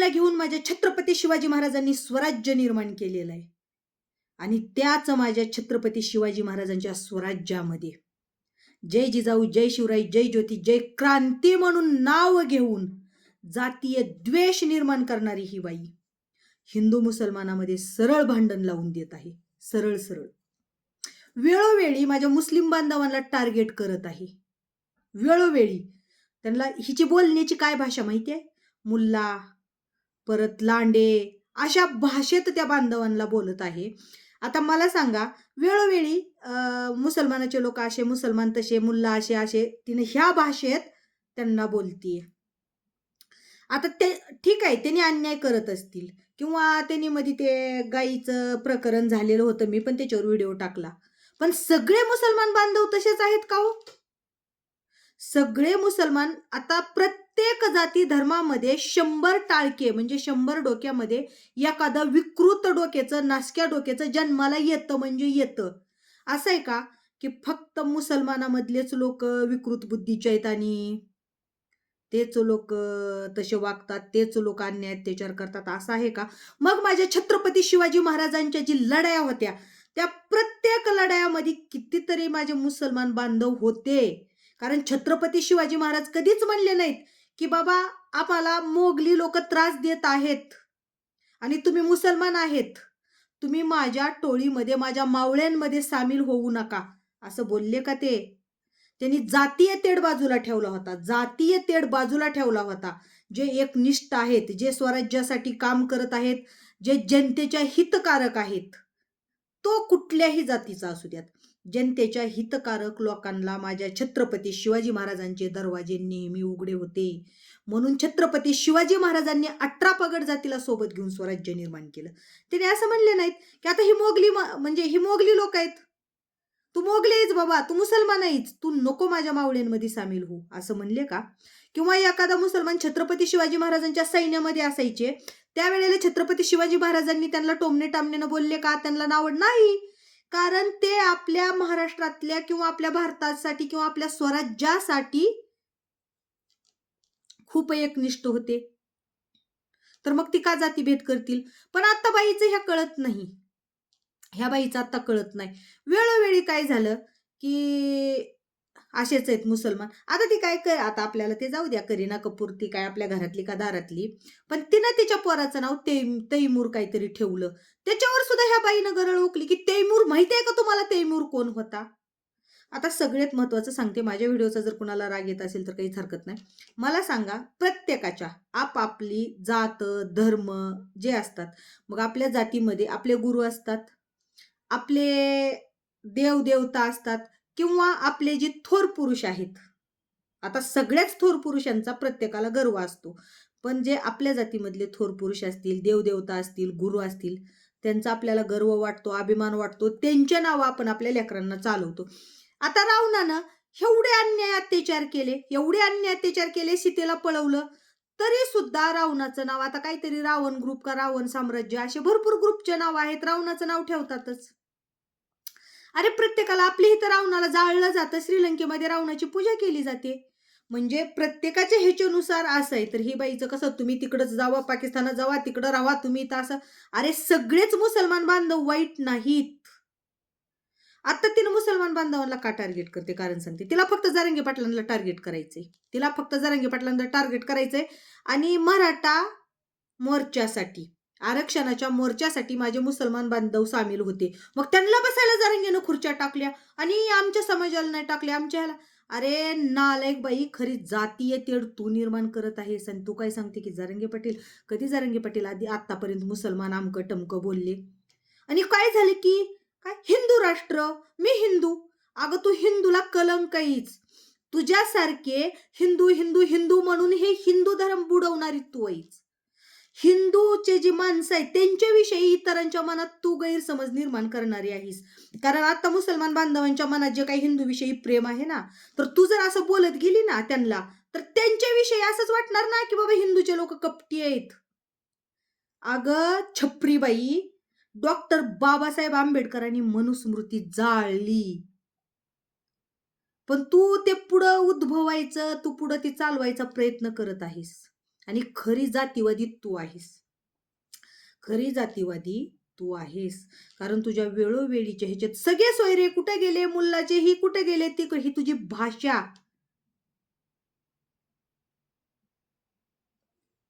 शक्तीला घेऊन माझ्या छत्रपती शिवाजी महाराजांनी स्वराज्य निर्माण केलेलं आहे. आणि त्याच माझ्या छत्रपती शिवाजी महाराजांच्या स्वराज्यामध्ये. जय जिजाऊ जय शिवराय जय ज्योती जय क्रांती म्हणून नाव घेऊन जातीय द्वेष निर्माण करणारी ही बाई हिंदू मुसलमानामध्ये सरळ भांडण लावून देत आहे. सरळ सरळ. वेळोवेळी माझ्या मुस्लिम बांधवांना टार्गेट करत आहे. वेळोवेळी त्यांना हिची बोलण्याची काय भाषा माहिती आहे? मुल्ला परत लांडे अशा भाषेत त्या बांधवांना बोलत आहे. आता मला सांगा वेळोवेळी मुसलमानाचे लोक असे मुसलमान तसे मुल्ला असे असे तिने ह्या भाषेत त्यांना बोलतीये. आता ते ठीक आहे त्यांनी अन्याय करत असतील किंवा त्यांनी मध्ये ते गाईचं प्रकरण झालेलं होतं मी पण त्याच्यावर व्हिडिओ टाकला. पण सगळे मुसलमान बांधव तसेच आहेत का हो? सगळे मुसलमान आता प्रत्येक जाती धर्मामध्ये शंभर टाळके म्हणजे शंभर डोक्यामध्ये एखादं विकृत डोक्याचं नासक्या डोक्याचं जन्माला येतं म्हणजे येतं. असं आहे का? की फक्त मुसलमानामधलेच लोक विकृत बुद्धीचे आहेत आणि तेच लोक तसे वागतात तेच लोक अन्याय अत्याचार करतात असं आहे का? मग माझ्या छत्रपती शिवाजी महाराजांच्या जी लढाया होत्या त्या प्रत्येक लढायामध्ये कितीतरी माझे मुसलमान बांधव होते. कारण छत्रपती शिवाजी महाराज कधीच म्हणले नाहीत की बाबा आम्हाला मोगली लोक त्रास देत आहेत आणि तुम्ही मुसलमान आहेत. तुम्ही माझ्या टोळीमध्ये माझ्या मावळ्यांमध्ये सामील होऊ नका. असं बोलले का ते? त्यांनी जातीय तेढ बाजूला ठेवला होता. जातीय तेढ बाजूला ठेवला होता. जे एकनिष्ठ आहेत जे स्वराज्यासाठी काम करत आहेत जे जनतेच्या हितकारक आहेत तो कुठल्याही जातीचा असू द्यात. जनतेच्या हितकारक लोकांना माझ्या छत्रपती शिवाजी महाराजांचे दरवाजे नेहमी उघडे होते. म्हणून छत्रपती शिवाजी महाराजांनी अठरा पगड जातीला सोबत घेऊन स्वराज्य निर्माण केलं. त्याने असं म्हणले नाहीत की आता ही मोगली म्हणजे ही मोगली लोक आहेत. तू मोगले आहेस बाबा तू मुसलमान आहेस तू नको माझ्या मावळ्यांमध्ये सामील हो असं म्हणले का? किंवा एखादा मुसलमान छत्रपती शिवाजी महाराजांच्या सैन्यामध्ये असायचे त्यावेळेला छत्रपती शिवाजी महाराजांनी त्यांना टोमणे टामण्यानं बोलले का? त्यांना नावड नाही. कारण ते आपल्या महाराष्ट्रातल्या किंवा आपल्या भारतासाठी किंवा आपल्या स्वराज्यासाठी खूप एकनिष्ठ होते. तर मग ती का जातीभेद करतील? पण आता बाईचं ह्या कळत नाही. ह्या बाईचं आता कळत नाही. वेळोवेळी काय झालं की असेच आहेत मुसलमान. आता ती काय कर आता आपल्याला ते जाऊ द्या करीना कपूर ती काय आपल्या घरातली का दारातली. पण तिनं तिच्या पोराचं नाव ते तैमूर काहीतरी ठेवलं. त्याच्यावर सुद्धा ह्या बाईनं गरळ ओकली की तैमूर माहिती आहे का तुम्हाला तैमूर कोण होता? आता सगळ्यात महत्वाचं सांगते माझ्या व्हिडिओचा जर कुणाला राग येत असेल तर काहीच हरकत नाही. मला सांगा प्रत्येकाच्या आपापली जात धर्म जे असतात मग आपल्या जातीमध्ये आपले गुरु असतात आपले देवदेवता असतात किंवा आपले जे थोर पुरुष आहेत. आता सगळ्याच थोर पुरुषांचा प्रत्येकाला गर्व असतो. पण जे आपल्या जातीमधले थोर पुरुष असतील देवदेवता असतील गुरु असतील त्यांचा आपल्याला गर्व वाटतो अभिमान वाटतो त्यांच्या नावं आपण आपल्या लेकरांना चालवतो. आता रावणानं एवढे अन्याय अत्याचार केले एवढे अन्याय अत्याचार केले सीतेला पळवलं तरी सुद्धा रावणाचं नाव आता काहीतरी रावण ग्रुप का रावण साम्राज्य असे भरपूर ग्रुपचे नाव आहेत रावणाचं नाव ठेवतातच. अरे प्रत्येकाला आपलीही इथं रावणाला जाळलं जातं. श्रीलंकेमध्ये रावणाची पूजा केली जाते. म्हणजे प्रत्येकाच्या ह्याच्यानुसार असं आहे. तर ही बाईचं कसं तुम्ही तिकडंच जावा पाकिस्तानात जावा तिकडं राहा तुम्ही इथं असं. अरे सगळेच मुसलमान बांधव वाईट नाहीत. आता तिनं मुसलमान बांधवांना का टार्गेट करते? कारण सांगते. तिला फक्त जारंगी पाटलांना टार्गेट करायचंय. तिला फक्त जारंगी पाटलांना टार्गेट करायचंय. आणि मराठा मोर्चासाठी. आरक्षणाच्या मोर्चासाठी माझे मुसलमान बांधव सामील होते. मग त्यांना बसायला जरंगीनं खुर्च्या टाकल्या आणि आमच्या समाजाला नाही टाकल्या आमच्या ह्याला अरे नालायक बाई खरी जातीय तेढ तू निर्माण करत आहेस आणि तू काय सांगते की जरंगे पाटील? कधी जरंगे पाटील आधी आतापर्यंत मुसलमान आमकं टमकं बोलले? आणि काय झालं की? काय? हिंदू राष्ट्र. मी हिंदू. अगं तू हिंदूला कलंक आहेस तुझ्यासारखे हिंदू हिंदू हिंदू म्हणून हे हिंदू धर्म बुडवणारी तू आईच हिंदूचे जी माणसं आहेत त्यांच्याविषयी इतरांच्या मनात तू गैरसमज निर्माण करणारी आहेस. कारण आता मुसलमान बांधवांच्या मनात जे काही हिंदूविषयी प्रेम आहे ना तर तू जर असं बोलत गेली ना त्यांना तर त्यांच्याविषयी असंच वाटणार ना की बाबा हिंदूचे लोक कपटी आहेत. अगं छपरीबाई डॉक्टर बाबासाहेब आंबेडकरांनी मनुस्मृती जाळली. पण तू ते पुढं उद्भवायचं तू पुढं ती चालवायचा प्रयत्न करत आहेस. आणि खरी जातीवादी तू आहेस. खरी जातीवादी तू आहेस. कारण तुझ्या वेळोवेळीच्या ह्याच्यात सगळे सोयरे कुठे गेले? मुलाचे ही कुठे गेले? ती ही तुझी भाषा.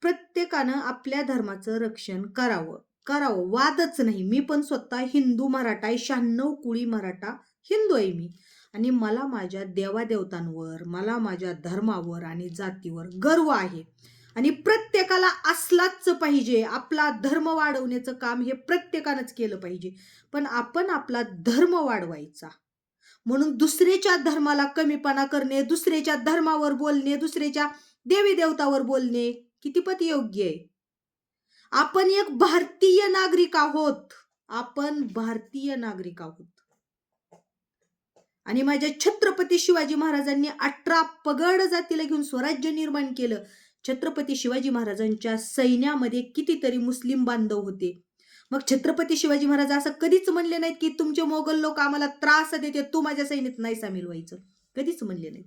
प्रत्येकानं आपल्या धर्माचं रक्षण करावं. करावं. वादच नाही. मी पण स्वतः हिंदू मराठा आहे. शहाण्णव कुळी मराठा हिंदू आहे मी. आणि मला माझ्या देवादेवतांवर मला माझ्या धर्मावर आणि जातीवर गर्व आहे. आणि प्रत्येकाला असलाच पाहिजे आपला धर्म वाढवण्याचं काम हे प्रत्येकानंच केलं पाहिजे. पण आपण आपला धर्म वाढवायचा. म्हणून दुसऱ्याच्या धर्माला कमीपणा करणे दुसऱ्याच्या धर्मावर बोलणे दुसऱ्याच्या देवी देवतावर बोलणे कितीपत योग्य आहे? आपण एक भारतीय नागरिक आहोत. आपण भारतीय नागरिक आहोत. आणि माझ्या छत्रपती शिवाजी महाराजांनी अठरा पगड जातीला घेऊन स्वराज्य निर्माण केलं. छत्रपती शिवाजी महाराजांच्या सैन्यामध्ये कितीतरी मुस्लिम बांधव होते. मग छत्रपती शिवाजी महाराज असं कधीच म्हणले नाहीत की तुमचे मोगल लोक आम्हाला त्रास देते तू माझ्या सैन्यात नाही सामील व्हायचं. कधीच म्हणले नाहीत.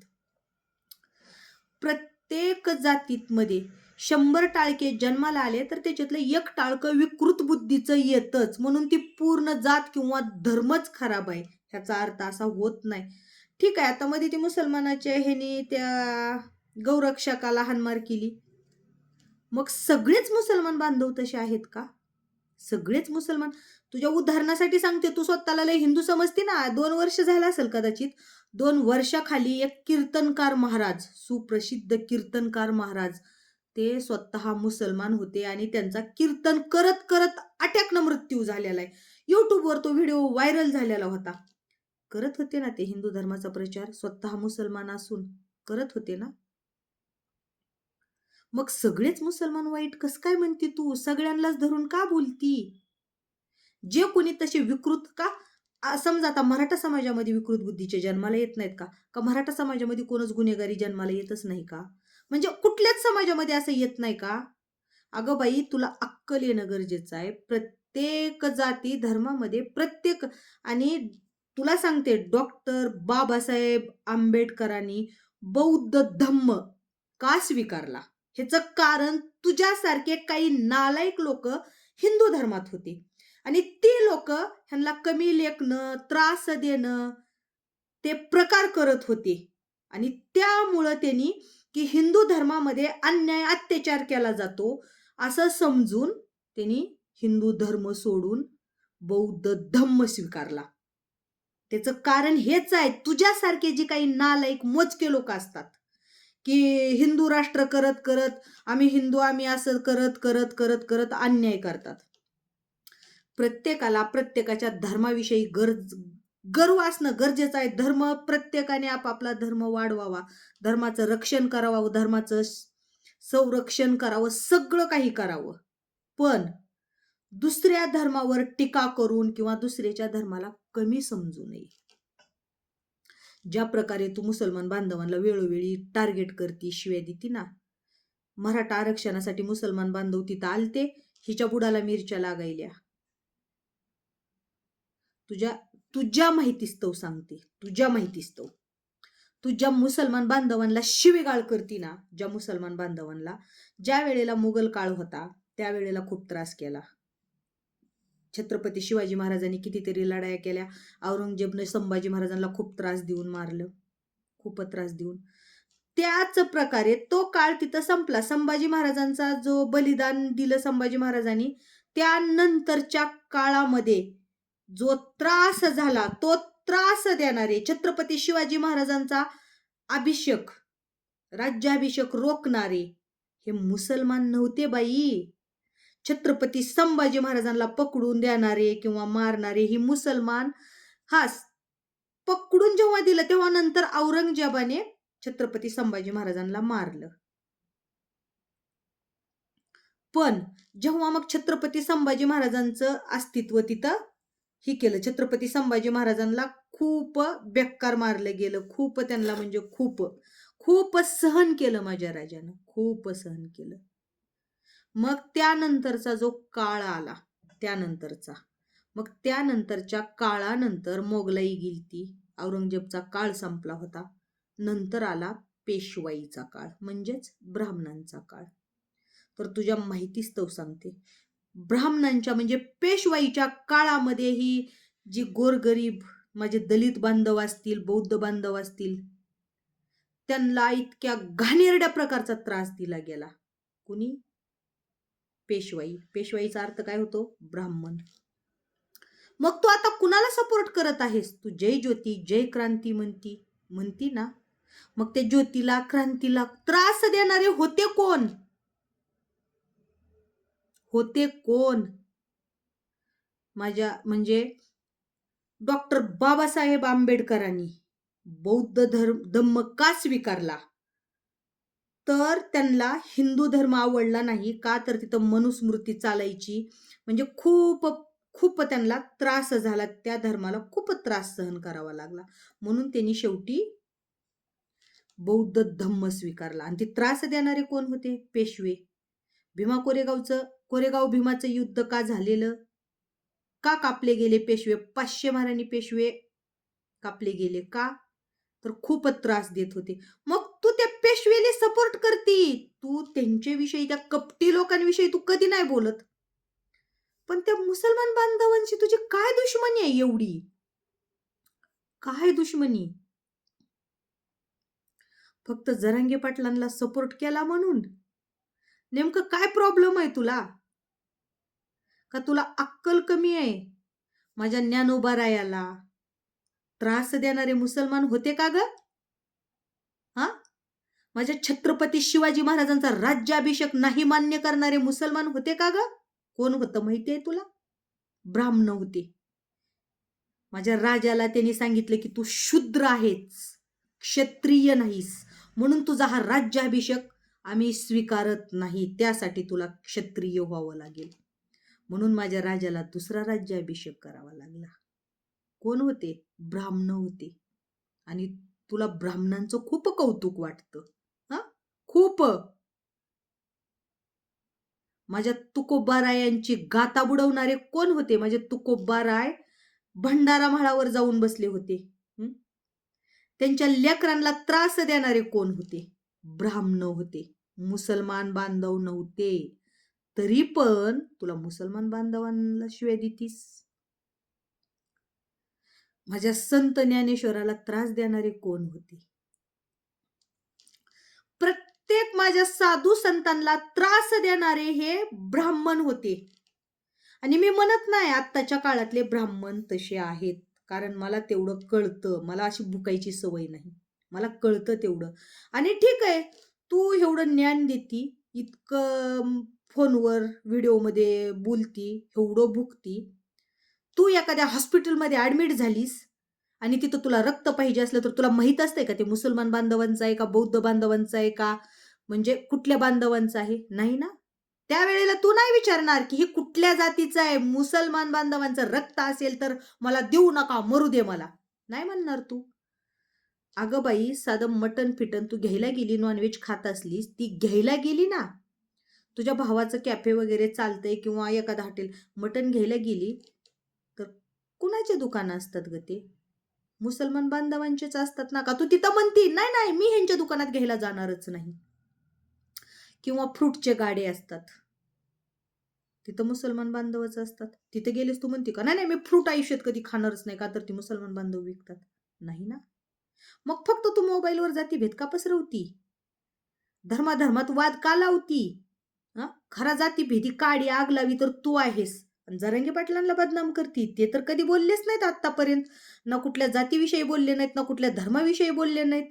प्रत्येक जातीमध्ये शंभर टाळके जन्माला आले तर त्याच्यातलं एक टाळकं विकृत बुद्धीचं येतच. म्हणून ती पूर्ण जात किंवा धर्मच खराब आहे. ह्याचा अर्थ असा होत नाही. ठीक आहे आता मध्ये ती मुसलमानाच्या ह्याने त्या गौरक्षकाला हानमार केली. मग सगळेच मुसलमान बांधव तसे आहेत का? सगळेच मुसलमान? तुझ्या उदाहरणासाठी सांगते तू स्वतःला लय हिंदू समजते ना? दोन वर्ष झालं असेल कदाचित. दोन वर्षाखाली एक कीर्तनकार महाराज सुप्रसिद्ध कीर्तनकार महाराज ते स्वतः मुसलमान होते आणि त्यांचा कीर्तन करत करत अटॅकनं मृत्यू झालेला आहे. युट्यूबवर तो व्हिडिओ व्हायरल झालेला होता. करत होते ना ते हिंदू धर्माचा प्रचार? स्वतः मुसलमान असून करत होते ना? मग सगळेच मुसलमान वाईट कस काय म्हणते तू? सगळ्यांनाच धरून का बोलती? जे कोणी तसे विकृत का? समजा आता मराठा समाजामध्ये विकृत बुद्धीचे जन्माला येत नाहीत का? का मराठा समाजामध्ये कोणच गुन्हेगारी जन्माला येतच नाही का? म्हणजे कुठल्याच समाजामध्ये असं येत नाही का? अगं बाई तुला अक्कल येणं गरजेचं आहे. प्रत्येक जाती धर्मामध्ये प्रत्येक आणि तुला सांगते डॉक्टर बाबासाहेब आंबेडकरांनी बौद्ध धम्म का स्वीकारला? ह्याचं कारण तुझ्यासारखे काही नालायक लोक हिंदू धर्मात होते. आणि ती लोक ह्यांना कमी लेखणं त्रास देणं ते प्रकार करत होते. आणि त्यामुळं त्यांनी की हिंदू धर्मामध्ये अन्याय अत्याचार केला जातो असं समजून त्यांनी हिंदू धर्म सोडून बौद्ध धम्म स्वीकारला. त्याचं कारण हेच आहे तुझ्यासारखे जे काही नालायक मोजके लोक असतात की हिंदू राष्ट्र करत करत आम्ही हिंदू आम्ही असं करत करत करत करत अन्याय करतात. प्रत्येकाला प्रत्येकाच्या धर्माविषयी गरज गर्व असणं गरजेचं आहे. धर्म प्रत्येकाने आपापला धर्म वाढवावा. धर्माचं रक्षण करावं धर्माचं संरक्षण करावं सगळं काही करावं. पण दुसऱ्या धर्मावर टीका करून किंवा दुसऱ्याच्या धर्माला कमी समजू नये. ज्या प्रकारे तू मुसलमान बांधवांना वेळोवेळी टार्गेट करती शिव्या देती ना मराठा आरक्षणासाठी मुसलमान बांधव तिथं आलते हिच्या बुडाला मिरच्या लागायल्या. तुझ्या तुझ्या माहितीस्तव सांगते तुझ्या माहितीस्तव तू. ज्या मुसलमान बांधवांना शिवेगाळ करती ना ज्या मुसलमान बांधवांना ज्या वेळेला मुघल काळ होता त्यावेळेला खूप त्रास केला. छत्रपती शिवाजी महाराजांनी कितीतरी लढाया केल्या. औरंगजेबने संभाजी महाराजांना खूप त्रास देऊन मारलं. खूप त्रास देऊन. त्याच प्रकारे तो काळ तिथं संपला. संभाजी महाराजांचा जो बलिदान दिलं संभाजी महाराजांनी त्यानंतरच्या काळामध्ये जो त्रास झाला तो त्रास देणारे छत्रपती शिवाजी महाराजांचा अभिषेक राज्याभिषेक रोखणारे हे मुसलमान नव्हते बाई. छत्रपती संभाजी महाराजांना पकडून देणारे किंवा मारणारे ही मुसलमान हा पकडून जेव्हा दिलं तेव्हा नंतर औरंगजेबाने छत्रपती संभाजी महाराजांना मारलं. पण जेव्हा मग छत्रपती संभाजी महाराजांचं अस्तित्व तिथं ही केलं छत्रपती संभाजी महाराजांना खूप बेकार मारलं गेलं खूप त्यांना म्हणजे खूप खूप सहन केलं माझ्या राजानं खूप सहन केलं. मग त्यानंतरचा जो काळ आला त्यानंतरचा. मग त्यानंतरच्या काळानंतर मोगलाई गिलती. औरंगजेबचा काळ संपला होता. नंतर आला पेशवाईचा काळ म्हणजेच ब्राह्मणांचा काळ. तर तुझ्या माहितीस्तव सांगते. ब्राह्मणांच्या म्हणजे पेशवाईच्या काळामध्ये ही जी गोरगरीब माझे दलित बांधव असतील बौद्ध बांधव असतील त्यांना इतक्या घाणेरड्या प्रकारचा त्रास दिला गेला. कुणी? पेशवाई. पेशवाईचा अर्थ काय होतो? ब्राह्मण. मग तू आता कुणाला सपोर्ट करत आहेस? तू जय ज्योती जय क्रांती म्हणती म्हणती ना? मग त्या ज्योतीला क्रांतीला त्रास देणारे होते कोण? होते कोण? माझ्या म्हणजे डॉक्टर बाबासाहेब आंबेडकरांनी बौद्ध धर्म धम्म का स्वीकारला? तर त्यांना हिंदू धर्म आवडला नाही. का तर तिथं मनुस्मृती चालायची. म्हणजे खूप खूप त्यांना त्रास झाला. त्या धर्माला खूप त्रास सहन करावा लागला. म्हणून त्यांनी शेवटी बौद्ध धम्म स्वीकारला. आणि ते त्रास देणारे कोण होते? पेशवे. भीमा कोरेगावचं कोरेगाव भीमाचं युद्ध का झालेलं? का कापले गेले पेशवे? पाचशे महाराणी पेशवे कापले गेले का? तर खूपच त्रास देत होते. मग तू सपोर्ट करती. तू त्यांच्याविषयी त्या कपटी लोकांविषयी तू कधी नाही बोलत. पण त्या मुसलमान बांधवांची तुझी काय दुश्मनी आहे एवढी? काय दुश्मनी? फक्त जरांगे पाटलांना सपोर्ट केला म्हणून? नेमकं काय प्रॉब्लेम आहे तुला? का तुला अक्कल कमी आहे? माझ्या ज्ञानोबारायाला त्रास देणारे मुसलमान होते का ग? माझ्या छत्रपती शिवाजी महाराजांचा राज्याभिषेक नाही मान्य करणारे मुसलमान होते का ग? कोण होतं माहिती आहे तुला? ब्राह्मण होते. माझ्या राजाला त्यांनी सांगितलं की तू शूद्र आहेस क्षत्रिय नाहीस म्हणून तुझा हा राज्याभिषेक आम्ही स्वीकारत नाही त्यासाठी तुला क्षत्रिय व्हावं लागेल. म्हणून माझ्या राजाला दुसरा राज्याभिषेक करावा लागला. कोण होते? ब्राह्मण होते. आणि तुला ब्राह्मणांचं खूप कौतुक वाटतं. खूप. माझ्या तुकोबारायांची गाता बुडवणारे कोण होते? माझे तुकोबाराय भंडारा म्हाळावर जाऊन बसले होते. त्यांच्या लेकरांना त्रास देणारे कोण होते? ब्राह्मण होते. मुसलमान बांधव नव्हते. तरी पण तुला मुसलमान बांधवांना शिवाय देतीस? माझ्या संत ज्ञानेश्वराला त्रास देणारे कोण होते? प्रत्येक माझ्या साधू संतांना त्रास देणारे हे ब्राह्मण होते. आणि मी म्हणत नाही आत्ताच्या काळातले ब्राह्मण तसे आहेत. कारण मला तेवढं कळतं. मला अशी भुकायची सवय नाही. मला कळतं तेवढं. आणि ठीक आहे तू एवढं ज्ञान देती इतकं फोनवर व्हिडिओमध्ये बोलती एवढं भुकती. तू एखाद्या हॉस्पिटलमध्ये ॲडमिट झालीस आणि तिथं तुला रक्त पाहिजे असलं तर तुला माहीत असतंय का ते मुसलमान बांधवांचं आहे का बौद्ध बांधवांचं आहे का? म्हणजे कुठल्या बांधवांचं आहे? नाही ना? त्यावेळेला तू नाही विचारणार की हे कुठल्या जातीचं आहे? मुसलमान बांधवांचं रक्त असेल तर मला देऊ नका मरू दे मला. नाही म्हणणार तू. अगं बाई साधं मटन फिटन तू घ्यायला गेली नॉनव्हेज खात असलीस ती घ्यायला गेली ना? तुझ्या भावाचं कॅफे वगैरे चालतंय किंवा एखादं हॉटेल मटन घ्यायला गेली तर कुणाचे दुकानं असतात ग ते? मुसलमान बांधवांचेच असतात ना का? तू तिथं म्हणती नाही नाही मी ह्यांच्या दुकानात घ्यायला जाणारच नाही. किंवा फ्रूटचे गाडे असतात. तिथं मुसलमान बांधवच असतात. तिथे गेलेस तू म्हणते का? नाही नाही मी फ्रूट आयुष्यात कधी खाणारच नाही का? तर ती मुसलमान बांधव विकतात. नाही ना? मग फक्त तू मोबाईलवर जाती भेद का पसरवती धर्माधर्मात वाद का लावती हा खरा जाती भेदी काडी आग लावी तर तू आहेस. जरंगी पाटलांना बदनाम करती ते तर कधी बोललेच नाहीत आतापर्यंत ना कुठल्या जातीविषयी बोलले नाहीत ना कुठल्या धर्माविषयी बोलले नाहीत.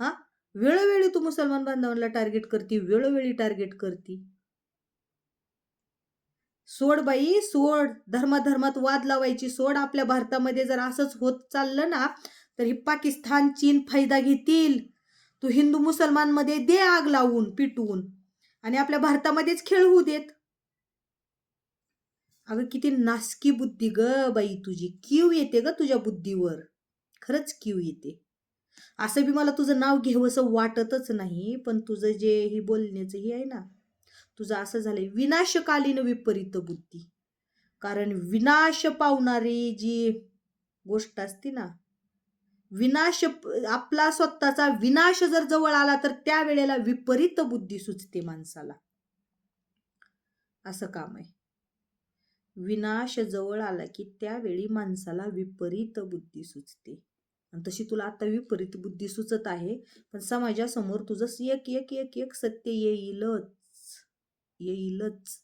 हा? वेळोवेळी तू मुसलमान बांधवांना टार्गेट करती वेळोवेळी टार्गेट करती. सोड बाई सोड. धर्माधर्मात वाद लावायची सोड. आपल्या भारतामध्ये जर असंच होत चाललं ना तर ही पाकिस्तान चीन फायदा घेतील. तू हिंदू मुसलमानमध्ये दे आग लावून पिटवून आणि आपल्या भारतामध्येच खेळ होऊ देत. अगं किती नासकी बुद्धी ग बाई तुझी. कीव येते ग तुझ्या बुद्धीवर? खरंच कीव येते. असं बी मला तुझं नाव घेवंसं वाटतच नाही पण तुझं जे ही बोलण्याचं हे आहे ना तुझं असं झालंय विनाशकालीन विपरीत बुद्धी. कारण विनाश पावणारी जी गोष्ट असते ना विनाश आपला स्वतःचा विनाश जर जवळ आला तर त्यावेळेला विपरीत बुद्धी सुचते माणसाला. असं काम आहे. विनाश जवळ आला की त्यावेळी माणसाला विपरीत बुद्धी सुचते. आणि तशी तुला आता विपरीत बुद्धी सुचत आहे पण समाजासमोर तुझं एक एक एक एक सत्य येईलच. येईलच.